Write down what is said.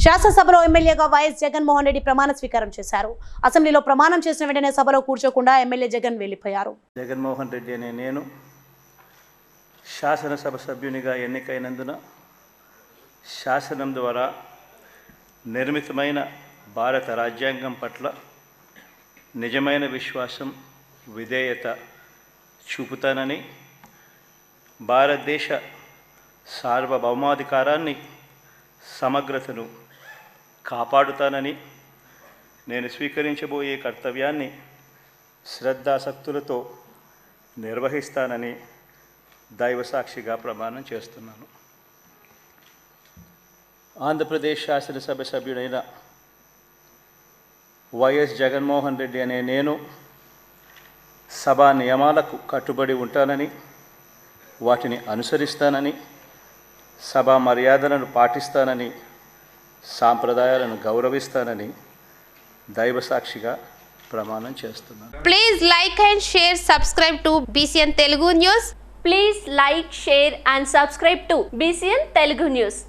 శాసనసభలో ఎమ్మెల్యేగా వైఎస్ జగన్మోహన్ రెడ్డి ప్రమాణ స్వీకారం చేశారు. అసెంబ్లీలో ప్రమాణం చేసిన వెంటనే సభలో కూర్చోకుండా ఎమ్మెల్యే జగన్ వెళ్ళిపోయారు జగన్మోహన్ రెడ్డి అనే నేను శాసనసభ సభ్యునిగా ఎన్నికైనందున శాసనం ద్వారా నిర్మితమైన భారత రాజ్యాంగం పట్ల నిజమైన విశ్వాసం విధేయత చూపుతానని భారతదేశ సార్వభౌమాధికారాన్ని సమగ్రతను కాపాడుతానని నేను స్వీకరించబోయే కర్తవ్యాన్ని శ్రద్ధాసక్తులతో నిర్వహిస్తానని దైవసాక్షిగా ప్రమాణం చేస్తున్నాను. ఆంధ్రప్రదేశ్ శాసనసభ సభ్యుడైన వైఎస్ జగన్మోహన్ రెడ్డి అనే నేను సభా నియమాలకు కట్టుబడి ఉంటానని వాటిని అనుసరిస్తానని సభా మర్యాదలను పాటిస్తానని సాంప్రదాయాలను గౌరవిస్తానని దైవ సాక్షిగా ప్రమాణం చేస్తున్నాను. Please like and share subscribe to BCN Telugu news please like share and subscribe to BCN Telugu news